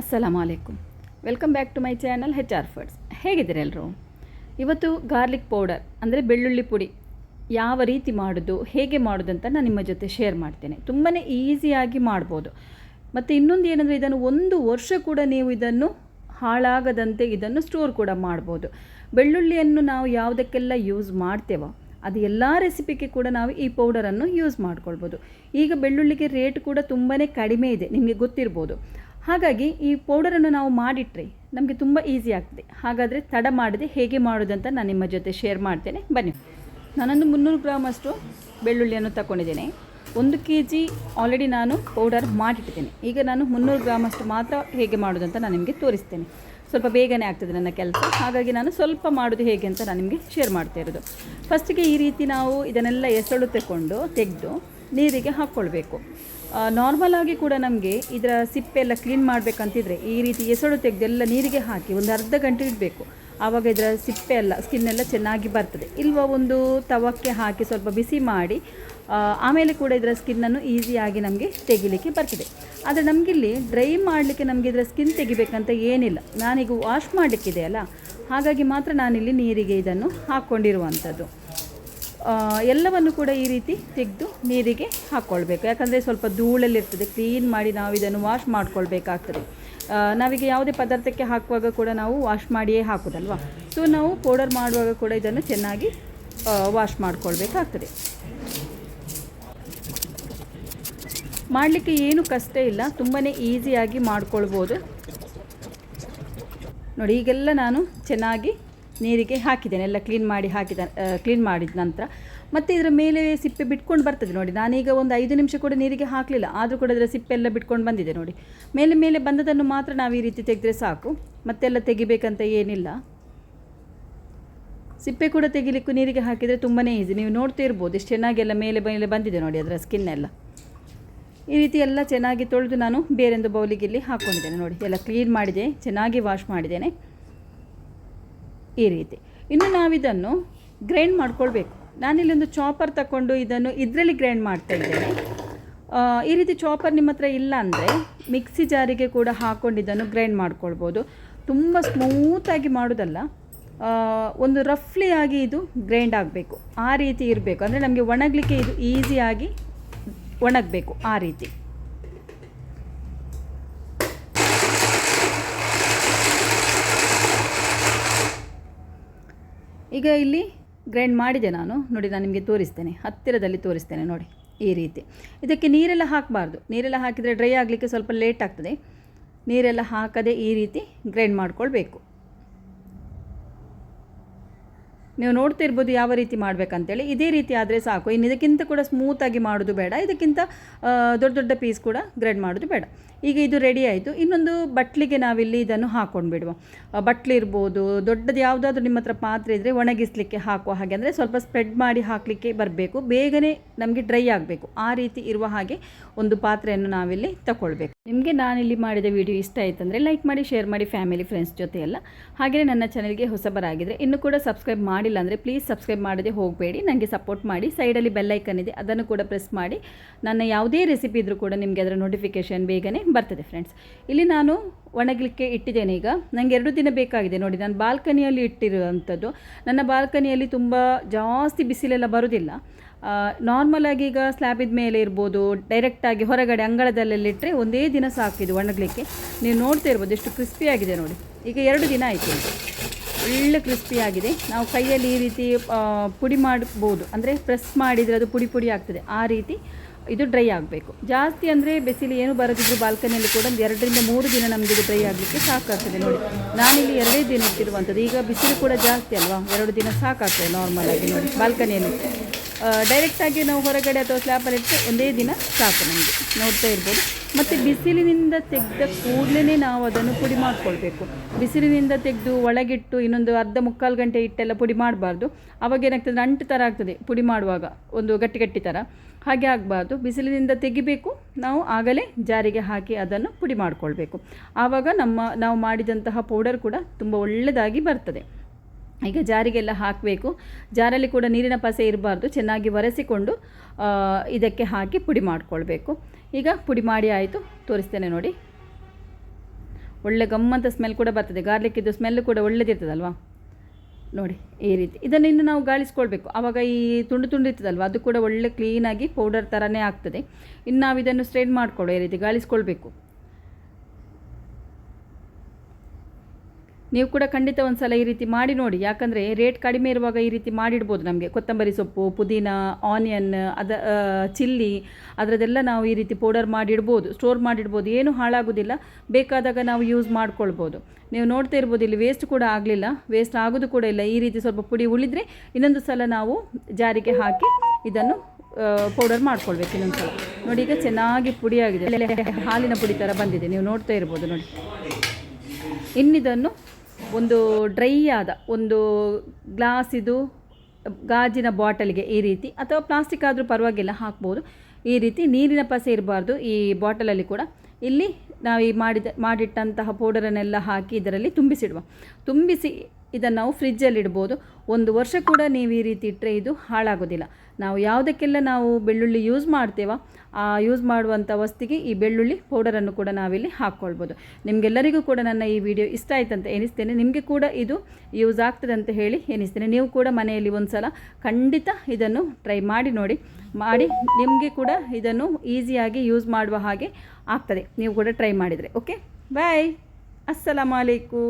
ಅಸ್ಸಲಾಮ್ ಅಲೈಕುಮ್. Welcome back to my channel H R foods. ಹೇಗಿದ್ದೀರಿ ಎಲ್ಲರೂ ಇವತ್ತು ಗಾರ್ಲಿಕ್ ಪೌಡರ್, ಅಂದರೆ ಬೆಳ್ಳುಳ್ಳಿ ಪುಡಿ, ಯಾವ ರೀತಿ ಮಾಡೋದು, ಹೇಗೆ ಮಾಡೋದು ಅಂತ ನಾನು ನಿಮ್ಮ ಜೊತೆ ಶೇರ್ ಮಾಡ್ತೇನೆ. ತುಂಬಾ ಈಸಿಯಾಗಿ ಮಾಡ್ಬೋದು. ಮತ್ತು ಇನ್ನೊಂದು ಏನಂದರೆ, ಇದನ್ನು ಒಂದು ವರ್ಷ ಕೂಡ ನೀವು ಇದನ್ನು ಹಾಳಾಗದಂತೆ ಇದನ್ನು ಸ್ಟೋರ್ ಕೂಡ ಮಾಡ್ಬೋದು. ಬೆಳ್ಳುಳ್ಳಿಯನ್ನು ನಾವು ಯಾವುದಕ್ಕೆಲ್ಲ ಯೂಸ್ ಮಾಡ್ತೇವೋ, ಅದು ಎಲ್ಲ ರೆಸಿಪಿಗೆ ಕೂಡ ನಾವು ಈ ಪೌಡರನ್ನು ಯೂಸ್ ಮಾಡ್ಕೊಳ್ಬೋದು. ಈಗ ಬೆಳ್ಳುಳ್ಳಿಗೆ ರೇಟ್ ಕೂಡ ತುಂಬಾ ಕಡಿಮೆ ಇದೆ, ನಿಮಗೆ ಗೊತ್ತಿರ್ಬೋದು. ಹಾಗಾಗಿ ಈ ಪೌಡರನ್ನು ನಾವು ಮಾಡಿಟ್ರೆ ನಮಗೆ ತುಂಬ ಈಸಿ ಆಗ್ತದೆ. ಹಾಗಾದರೆ ತಡ ಮಾಡದೆ ಹೇಗೆ ಮಾಡೋದಂತ ನಾನು ನಿಮ್ಮ ಜೊತೆ ಶೇರ್ ಮಾಡ್ತೇನೆ. ಬನ್ನಿ. ನಾನೊಂದು ಮುನ್ನೂರು ಗ್ರಾಮಷ್ಟು ಬೆಳ್ಳುಳ್ಳಿಯನ್ನು ತಗೊಂಡಿದ್ದೇನೆ ಒಂದು ಕೆ ಜಿ ಆಲ್ರೆಡಿ ನಾನು ಪೌಡರ್ ಮಾಡಿಟ್ಟಿದ್ದೇನೆ. ಈಗ ನಾನು ಮುನ್ನೂರು ಗ್ರಾಮಷ್ಟು ಮಾತ್ರ ಹೇಗೆ ಮಾಡೋದಂತ ನಾನು ನಿಮಗೆ ತೋರಿಸ್ತೇನೆ. ಸ್ವಲ್ಪ ಬೇಗನೆ ಆಗ್ತದೆ ನನ್ನ ಕೆಲಸ. ಹಾಗಾಗಿ ನಾನು ಸ್ವಲ್ಪ ಮಾಡೋದು ಹೇಗೆ ಅಂತ ನಾನು ನಿಮಗೆ ಶೇರ್ ಮಾಡ್ತಾ ಇರೋದು. ಫಸ್ಟಿಗೆ ಈ ರೀತಿ ನಾವು ಇದನ್ನೆಲ್ಲ ಎಸಳು ತಗೊಂಡು ತೆಗೆದು ನೀರಿಗೆ ಹಾಕ್ಕೊಳ್ಬೇಕು ನಾರ್ಮಲ್ ಆಗಿ ಕೂಡ ನಮಗೆ ಇದರ ಸಿಪ್ಪೆ ಎಲ್ಲ ಕ್ಲೀನ್ ಮಾಡಬೇಕಂತಿದ್ರೆ ಈ ರೀತಿ ಎಸಳು ತೆಗೆದು ಎಲ್ಲ ನೀರಿಗೆ ಹಾಕಿ ಒಂದು ಅರ್ಧ ಗಂಟೆ ಇಡಬೇಕು. ಆವಾಗ ಇದರ ಸಿಪ್ಪೆ ಎಲ್ಲ ಸ್ಕಿನ್ ಎಲ್ಲ ಚೆನ್ನಾಗಿ ಬರ್ತದೆ. ಇಲ್ವ ಒಂದು ತವಕ್ಕೆ ಹಾಕಿ ಸ್ವಲ್ಪ ಬಿಸಿ ಮಾಡಿ ಆಮೇಲೆ ಕೂಡ ಇದರ ಸ್ಕಿನ್ನನ್ನು ಈಸಿಯಾಗಿ ನಮಗೆ ತೆಗಿಲಿಕ್ಕೆ ಬರ್ತದೆ. ಆದರೆ ನಮಗಿಲ್ಲಿ ಡ್ರೈ ಮಾಡಲಿಕ್ಕೆ ನಮಗೆ ಇದರ ಸ್ಕಿನ್ ತೆಗಿಬೇಕಂತ ಏನಿಲ್ಲ. ನಾನೀಗ ವಾಶ್ ಮಾಡಲಿಕ್ಕಿದೆ ಅಲ್ಲ? ಹಾಗಾಗಿ ಮಾತ್ರ ನಾನಿಲ್ಲಿ ನೀರಿಗೆ ಇದನ್ನು ಹಾಕ್ಕೊಂಡಿರುವಂಥದ್ದು ಎಲ್ಲವನ್ನು ಕೂಡ ಈ ರೀತಿ ತೆಗೆದು ನೀರಿಗೆ ಹಾಕ್ಕೊಳ್ಬೇಕು ಯಾಕಂದರೆ ಸ್ವಲ್ಪ ಧೂಳಲ್ಲಿರ್ತದೆ. ಕ್ಲೀನ್ ಮಾಡಿ ನಾವು ಇದನ್ನು ವಾಶ್ ಮಾಡ್ಕೊಳ್ಬೇಕಾಗ್ತದೆ. ನಾವೀಗ ಯಾವುದೇ ಪದಾರ್ಥಕ್ಕೆ ಹಾಕುವಾಗ ಕೂಡ ನಾವು ವಾಶ್ ಮಾಡಿಯೇ ಹಾಕೋದಲ್ವಾ? ಸೊ ನಾವು ಪೌಡರ್ ಮಾಡುವಾಗ ಕೂಡ ಇದನ್ನು ಚೆನ್ನಾಗಿ ವಾಶ್ ಮಾಡ್ಕೊಳ್ಬೇಕಾಗ್ತದೆ. ಮಾಡಲಿಕ್ಕೆ ಏನು ಕಷ್ಟ ಇಲ್ಲ. ತುಂಬಾ ಈಸಿಯಾಗಿ ಮಾಡ್ಕೊಳ್ಬೋದು. ನೋಡಿ, ಈಗೆಲ್ಲ ನಾನು ಚೆನ್ನಾಗಿ ನೀರಿಗೆ ಹಾಕಿದ್ದೇನೆ, ಎಲ್ಲ ಕ್ಲೀನ್ ಮಾಡಿ ಹಾಕಿದ ಕ್ಲೀನ್ ಮಾಡಿದ ನಂತರ. ಮತ್ತು ಇದರ ಮೇಲೆ ಸಿಪ್ಪೆ ಬಿಟ್ಕೊಂಡು ಬರ್ತದೆ ನೋಡಿ. ನಾನೀಗ ಒಂದು ಐದು ನಿಮಿಷ ಕೂಡ ನೀರಿಗೆ ಹಾಕಲಿಲ್ಲ. ಆದರೂ ಕೂಡ ಇದರ ಸಿಪ್ಪೆ ಎಲ್ಲ ಬಿಟ್ಕೊಂಡು ಬಂದಿದೆ ನೋಡಿ. ಮೇಲೆ ಮೇಲೆ ಬಂದದನ್ನು ಮಾತ್ರ ನಾವು ಈ ರೀತಿ ತೆಗೆದ್ರೆ ಸಾಕು. ಮತ್ತೆಲ್ಲ ತೆಗಿಬೇಕಂತ ಏನಿಲ್ಲ. ಸಿಪ್ಪೆ ಕೂಡ ತೆಗಿಲಿಕ್ಕೂ ನೀರಿಗೆ ಹಾಕಿದರೆ ತುಂಬಾ ಈಸಿ ನೀವು ನೋಡ್ತಾ ಇರ್ಬೋದು, ಎಷ್ಟು ಚೆನ್ನಾಗಿ ಎಲ್ಲ ಮೇಲೆ ಮೇಲೆ ಬಂದಿದೆ ನೋಡಿ ಅದರ ಸ್ಕಿನ್ ಎಲ್ಲ. ಈ ರೀತಿ ಎಲ್ಲ ಚೆನ್ನಾಗಿ ತೊಳೆದು ನಾನು ಬೇರೆಂದು ಬೌಲಿಗೆ ಇಲ್ಲಿ ಹಾಕ್ಕೊಂಡಿದ್ದೇನೆ ನೋಡಿ. ಎಲ್ಲ ಕ್ಲೀನ್ ಮಾಡಿದೆ, ಚೆನ್ನಾಗಿ ವಾಶ್ ಮಾಡಿದ್ದೇನೆ. ಈ ರೀತಿ. ಇನ್ನು ನಾವಿದನ್ನು ಗ್ರೈಂಡ್ ಮಾಡ್ಕೊಳ್ಬೇಕು. ನಾನಿಲ್ಲಿ ಒಂದು ಚಾಪರ್ ತಗೊಂಡು ಇದನ್ನು ಇದರಲ್ಲಿ ಗ್ರೈಂಡ್ ಮಾಡ್ತಾ ಇದ್ದೇನೆ. ಈ ರೀತಿ ಚಾಪರ್ ನಿಮ್ಮ ಹತ್ರ ಇಲ್ಲ ಅಂದರೆ ಮಿಕ್ಸಿ ಜಾರಿಗೆ ಕೂಡ ಹಾಕ್ಕೊಂಡು ಇದನ್ನು ಗ್ರೈಂಡ್ ಮಾಡ್ಕೊಳ್ಬೋದು. ತುಂಬ ಸ್ಮೂತಾಗಿ ಮಾಡೋದಲ್ಲ ಒಂದು ರಫ್ಲಿ ಆಗಿ ಇದು ಗ್ರೈಂಡ್ ಆಗಬೇಕು. ಆ ರೀತಿ ಇರಬೇಕು. ಅಂದರೆ ನಮಗೆ ಒಣಗಲಿಕ್ಕೆ ಇದು ಈಸಿಯಾಗಿ ಒಣಗಬೇಕು ಆ ರೀತಿ. ಈಗ ಇಲ್ಲಿ ಗ್ರೈಂಡ್ ಮಾಡಿದೆ ನಾನು. ನೋಡಿ, ನಾನು ನಿಮಗೆ ತೋರಿಸ್ತೇನೆ. ಹತ್ತಿರದಲ್ಲಿ ತೋರಿಸ್ತೇನೆ ನೋಡಿ, ಈ ರೀತಿ. ಇದಕ್ಕೆ ನೀರೆಲ್ಲ ಹಾಕಬಾರ್ದು. ನೀರೆಲ್ಲ ಹಾಕಿದರೆ ಡ್ರೈ ಆಗಲಿಕ್ಕೆ ಸ್ವಲ್ಪ ಲೇಟ್ ಆಗ್ತದೆ. ನೀರೆಲ್ಲ ಹಾಕದೆ ಈ ರೀತಿ ಗ್ರೈಂಡ್ ಮಾಡ್ಕೊಳ್ಬೇಕು. ನೀವು ನೋಡ್ತಾ ಇರ್ಬೋದು ಯಾವ ರೀತಿ ಮಾಡಬೇಕಂತೇಳಿ. ಇದೇ ರೀತಿ ಆದರೆ ಸಾಕು. ಇನ್ನು ಇದಕ್ಕಿಂತ ಕೂಡ ಸ್ಮೂತಾಗಿ ಮಾಡೋದು ಬೇಡ. ಇದಕ್ಕಿಂತ ದೊಡ್ಡ ದೊಡ್ಡ ಪೀಸ್ ಕೂಡ ಗ್ರೈಂಡ್ ಮಾಡೋದು ಬೇಡ. ಈಗ ಇದು ರೆಡಿ ಆಯಿತು. ಇನ್ನೊಂದು ಬಟ್ಲಿಗೆ ನಾವಿಲ್ಲಿ ಇದನ್ನು ಹಾಕೊಂಡು ಬಿಡುವ ಬಟ್ಲಿರ್ಬೋದು ದೊಡ್ಡದು ಯಾವುದಾದ್ರೂ ನಿಮ್ಮ ಹತ್ರ ಪಾತ್ರೆ ಇದ್ದರೆ ಒಣಗಿಸ್ಲಿಕ್ಕೆ ಹಾಕುವ ಹಾಗೆ. ಅಂದರೆ ಸ್ವಲ್ಪ ಸ್ಪ್ರೆಡ್ ಮಾಡಿ ಹಾಕಲಿಕ್ಕೆ ಬರಬೇಕು. ಬೇಗನೆ ನಮಗೆ ಡ್ರೈ ಆಗಬೇಕು. ಆ ರೀತಿ ಇರುವ ಹಾಗೆ ಒಂದು ಪಾತ್ರೆಯನ್ನು ನಾವಿಲ್ಲಿ ತಗೊಳ್ಬೇಕು ನಿಮಗೆ ನಾನಿಲ್ಲಿ ಮಾಡಿದ ವಿಡಿಯೋ ಇಷ್ಟ ಆಯ್ತಂದರೆ ಲೈಕ್ ಮಾಡಿ ಶೇರ್ ಮಾಡಿ ಫ್ಯಾಮಿಲಿ ಫ್ರೆಂಡ್ಸ್ ಜೊತೆ ಎಲ್ಲ ಹಾಗೆಯೇ ನನ್ನ ಚಾನಲ್ಗೆ ಹೊಸಬರಾಗಿದ್ದರೆ ಇನ್ನೂ ಕೂಡ ಸಬ್ಸ್ಕ್ರೈಬ್ ಮಾಡಿಲ್ಲ ಅಂದರೆ ಪ್ಲೀಸ್ ಸಬ್ಸ್ಕ್ರೈಬ್ ಮಾಡದೆ ಹೋಗಬೇಡಿ. ನನಗೆ ಸಪೋರ್ಟ್ ಮಾಡಿ. ಸೈಡಲ್ಲಿ ಬೆಲ್ಲೈಕನ್ ಇದೆ, ಅದನ್ನು ಕೂಡ ಪ್ರೆಸ್ ಮಾಡಿ. ನನ್ನ ಯಾವುದೇ ರೆಸಿಪಿ ಇದ್ದರೂ ಕೂಡ ನಿಮಗೆ ಅದರ ನೋಟಿಫಿಕೇಷನ್ ಬೇಗನೆ ಬರ್ತದೆ ಫ್ರೆಂಡ್ಸ್ ಇಲ್ಲಿ ನಾನು ಒಣಗಲಿಕ್ಕೆ ಇಟ್ಟಿದ್ದೇನೆ ಈಗ. ನನಗೆ ಎರಡು ದಿನ ಬೇಕಾಗಿದೆ ನೋಡಿ, ನಾನು ಬಾಲ್ಕನಿಯಲ್ಲಿ ಇಟ್ಟಿರುವಂಥದ್ದು. ನನ್ನ ಬಾಲ್ಕನಿಯಲ್ಲಿ ತುಂಬ ಜಾಸ್ತಿ ಬಿಸಿಲೆಲ್ಲ ಬರೋದಿಲ್ಲ. ನಾರ್ಮಲಾಗಿ ಈಗ ಸ್ಲ್ಯಾಬಿದ ಮೇಲೆ ಇರ್ಬೋದು ಡೈರೆಕ್ಟಾಗಿ ಹೊರಗಡೆ ಅಂಗಳದಲ್ಲೆಲ್ಲ ಇಟ್ಟರೆ ಒಂದೇ ದಿನ ಸಾಕಿದು ಒಣಗಲಿಕ್ಕೆ. ನೀವು ನೋಡ್ತಾ ಇರ್ಬೋದು ಎಷ್ಟು ಕ್ರಿಸ್ಪಿಯಾಗಿದೆ ನೋಡಿ. ಈಗ ಎರಡು ದಿನ ಆಯಿತು. ಒಳ್ಳೆ ಕ್ರಿಸ್ಪಿ ಆಗಿದೆ. ನಾವು ಕೈಯಲ್ಲಿ ಈ ರೀತಿ ಪುಡಿ ಮಾಡ್ಬೋದು. ಅಂದರೆ ಪ್ರೆಸ್ ಮಾಡಿದರೆ ಅದು ಪುಡಿ ಪುಡಿ ಆಗ್ತದೆ. ಆ ರೀತಿ ಇದು ಡ್ರೈ ಆಗಬೇಕು. ಜಾಸ್ತಿ ಅಂದರೆ ಬಿಸಿಲು ಏನು ಬರೋದಿದ್ರು ಬಾಲ್ಕನಿಯಲ್ಲಿ ಕೂಡ ಒಂದು ಎರಡರಿಂದ ಮೂರು ದಿನ ನಮಗೆ ಇದು ಡ್ರೈ ಆಗಲಿಕ್ಕೆ ಸಾಕಾಗ್ತದೆ ನೋಡಿ. ನಾನಿಲ್ಲಿ ಎರಡೇ ದಿನ ಇಟ್ಟಿರುವಂಥದ್ದು. ಈಗ ಬಿಸಿಲು ಕೂಡ ಜಾಸ್ತಿ ಅಲ್ವಾ? ಎರಡು ದಿನ ಸಾಕಾಗ್ತದೆ ನಾರ್ಮಲ್ ಆಗಿ ನೋಡಿ, ಬಾಲ್ಕನಿಯಲ್ಲಿ. ಡೈರೆಕ್ಟಾಗಿ ನಾವು ಹೊರಗಡೆ ಅಥವಾ ಸ್ಲ್ಯಾಪಲ್ಲಿ ಇಟ್ಟರೆ ಒಂದೇ ದಿನ ಸಾಕು ನಮಗೆ. ನೋಡ್ತಾ ಇರ್ಬೋದು. ಮತ್ತು ಬಿಸಿಲಿನಿಂದ ತೆಗೆದ ಕೂಡಲೇ ನಾವು ಅದನ್ನು ಪುಡಿ ಮಾಡಿಕೊಳ್ಬೇಕು. ಬಿಸಿಲಿನಿಂದ ತೆಗೆದು ಒಳಗಿಟ್ಟು ಇನ್ನೊಂದು ಅರ್ಧ ಮುಕ್ಕಾಲು ಗಂಟೆ ಇಟ್ಟೆಲ್ಲ ಪುಡಿ ಮಾಡಬಾರ್ದು. ಅವಾಗ ಏನಾಗ್ತದೆ ಅಂಟು ಥರ ಆಗ್ತದೆ ಪುಡಿ ಮಾಡುವಾಗ. ಒಂದು ಗಟ್ಟಿ ಗಟ್ಟಿ ಥರ ಹಾಗೆ ಆಗಬಾರ್ದು. ಬಿಸಿಲಿನಿಂದ ತೆಗಿಬೇಕು. ನಾವು ಆಗಲೇ ಜಾರಿಗೆ ಹಾಕಿ ಅದನ್ನು ಪುಡಿ ಮಾಡಿಕೊಳ್ಬೇಕು. ಆವಾಗ ನಮ್ಮ, ನಾವು ಮಾಡಿದಂತಹ ಪೌಡರ್ ಕೂಡ ತುಂಬ ಒಳ್ಳೆಯದಾಗಿ ಬರ್ತದೆ. ಈಗ ಜಾರಿಗೆಲ್ಲ ಹಾಕಬೇಕು. ಜಾರಲ್ಲಿ ಕೂಡ ನೀರಿನ ಪಸೆ ಇರಬಾರ್ದು. ಚೆನ್ನಾಗಿ ಒರೆಸಿಕೊಂಡು ಇದಕ್ಕೆ ಹಾಕಿ ಪುಡಿ ಮಾಡಿಕೊಳ್ಬೇಕು. ಈಗ ಪುಡಿ ಮಾಡಿ ಆಯಿತು. ತೋರಿಸ್ತೇನೆ ನೋಡಿ. ಒಳ್ಳೆ ಗಮ್ಮಂತ ಸ್ಮೆಲ್ ಕೂಡ ಬರ್ತದೆ. ಗಾರ್ಲಿಕ್ಕಿದ್ದು ಸ್ಮೆಲ್ ಕೂಡ ಒಳ್ಳೆದಿರ್ತದಲ್ವಾ? ನೋಡಿ, ಈ ರೀತಿ. ಇದನ್ನು ಇನ್ನು ನಾವು ಗಾಳಿಸ್ಕೊಳ್ಬೇಕು. ಆವಾಗ ಈ ತುಂಡು ತುಂಡು ಇರ್ತದಲ್ವ, ಅದು ಕೂಡ ಒಳ್ಳೆ ಕ್ಲೀನಾಗಿ ಪೌಡರ್ ಥರನೇ ಆಗ್ತದೆ. ಇನ್ನು ನಾವು ಇದನ್ನು ಸ್ಟ್ರೈನ್ ಮಾಡಿಕೊಳ್ಳೋ ಈ ರೀತಿ, ಗಾಳಿಸ್ಕೊಳ್ಬೇಕು. ನೀವು ಕೂಡ ಖಂಡಿತ ಒಂದು ಸಲ ಈ ರೀತಿ ಮಾಡಿ ನೋಡಿ. ಯಾಕಂದರೆ ರೇಟ್ ಕಡಿಮೆ ಇರುವಾಗ ಈ ರೀತಿ ಮಾಡಿಡ್ಬೋದು ನಮಗೆ. ಕೊತ್ತಂಬರಿ ಸೊಪ್ಪು, ಪುದೀನ ಆನಿಯನ್ ಅದ ಚಿಲ್ಲಿ ಅದರದೆಲ್ಲ ನಾವು ಈ ರೀತಿ ಪೌಡರ್ ಮಾಡಿಡ್ಬೋದು. ಸ್ಟೋರ್ ಮಾಡಿಡ್ಬೋದು. ಏನು ಹಾಳಾಗೋದಿಲ್ಲ. ಬೇಕಾದಾಗ ನಾವು ಯೂಸ್ ಮಾಡ್ಕೊಳ್ಬೋದು. ನೀವು ನೋಡ್ತಾ ಇರ್ಬೋದು, ಇಲ್ಲಿ ವೇಸ್ಟ್ ಕೂಡ ಆಗಲಿಲ್ಲ. ವೇಸ್ಟ್ ಆಗೋದು ಕೂಡ ಇಲ್ಲ. ಈ ರೀತಿ ಸ್ವಲ್ಪ ಪುಡಿ ಉಳಿದ್ರೆ ಇನ್ನೊಂದು ಸಲ ನಾವು ಜಾರಿಗೆ ಹಾಕಿ ಇದನ್ನು ಪೌಡರ್ ಮಾಡ್ಕೊಳ್ಬೇಕು ಇನ್ನೊಂದು ಸಲ. ನೋಡಿ, ಈಗ ಚೆನ್ನಾಗಿ ಪುಡಿಯಾಗಿದೆ. ಹಾಲಿನ ಪುಡಿ ಥರ ಬಂದಿದೆ. ನೀವು ನೋಡ್ತಾ ಇರ್ಬೋದು ನೋಡಿ. ಇನ್ನಿದನ್ನು ಒಂದು ಡ್ರೈ ಆದ ಒಂದು ಗ್ಲಾಸಿದು ಗಾಜಿನ ಬಾಟಲಿಗೆ ಈ ರೀತಿ, ಅಥವಾ ಪ್ಲಾಸ್ಟಿಕ್ ಆದರೂ ಪರವಾಗಿಲ್ಲ, ಹಾಕ್ಬೋದು. ಈ ರೀತಿ ನೀರಿನ ಪಸೆ ಇರಬಾರ್ದು ಈ ಬಾಟಲಲ್ಲಿ ಕೂಡ. ಇಲ್ಲಿ ನಾವು ಈ ಮಾಡಿದ, ಮಾಡಿಟ್ಟಂತಹ ಪೌಡರನ್ನೆಲ್ಲ ಹಾಕಿ ಇದರಲ್ಲಿ ತುಂಬಿಸಿಡುವ. ತುಂಬಿಸಿ ಇದನ್ನು ನಾವು ಫ್ರಿಜ್ಜಲ್ಲಿ ಇಡ್ಬೋದು. ಒಂದು ವರ್ಷ ಕೂಡ ನೀವು ಈ ರೀತಿ ಇಟ್ಟರೆ ಇದು ಹಾಳಾಗೋದಿಲ್ಲ. ನಾವು ಯಾವುದಕ್ಕೆಲ್ಲ ನಾವು ಬೆಳ್ಳುಳ್ಳಿ ಯೂಸ್ ಮಾಡ್ತೇವೋ ಆ ಯೂಸ್ ಮಾಡುವಂಥ ವಸ್ತಿಗೆ ಈ ಬೆಳ್ಳುಳ್ಳಿ ಪೌಡರನ್ನು ಕೂಡ ನಾವಿಲ್ಲಿ ಹಾಕ್ಕೊಳ್ಬೋದು. ನಿಮಗೆಲ್ಲರಿಗೂ ಕೂಡ ನನ್ನ ಈ ವಿಡಿಯೋ ಇಷ್ಟ ಆಯ್ತಂತ ಎನಿಸ್ತೇನೆ ನಿಮಗೆ ಕೂಡ ಇದು ಯೂಸ್ ಆಗ್ತದೆ ಅಂತ ಹೇಳಿ ಎನಿಸ್ತೇನೆ ನೀವು ಕೂಡ ಮನೆಯಲ್ಲಿ ಒಂದು ಸಲ ಖಂಡಿತ ಇದನ್ನು ಟ್ರೈ ಮಾಡಿ ನೋಡಿ. ಮಾಡಿ ನಿಮಗೆ ಕೂಡ ಇದನ್ನು ಈಸಿಯಾಗಿ ಯೂಸ್ ಮಾಡುವ ಹಾಗೆ ಆಗ್ತದೆ. ನೀವು ಕೂಡ ಟ್ರೈ ಮಾಡಿದರೆ ಓಕೆ ಬಾಯ್ ಅಸ್ಸಲಾಮಲೈಕು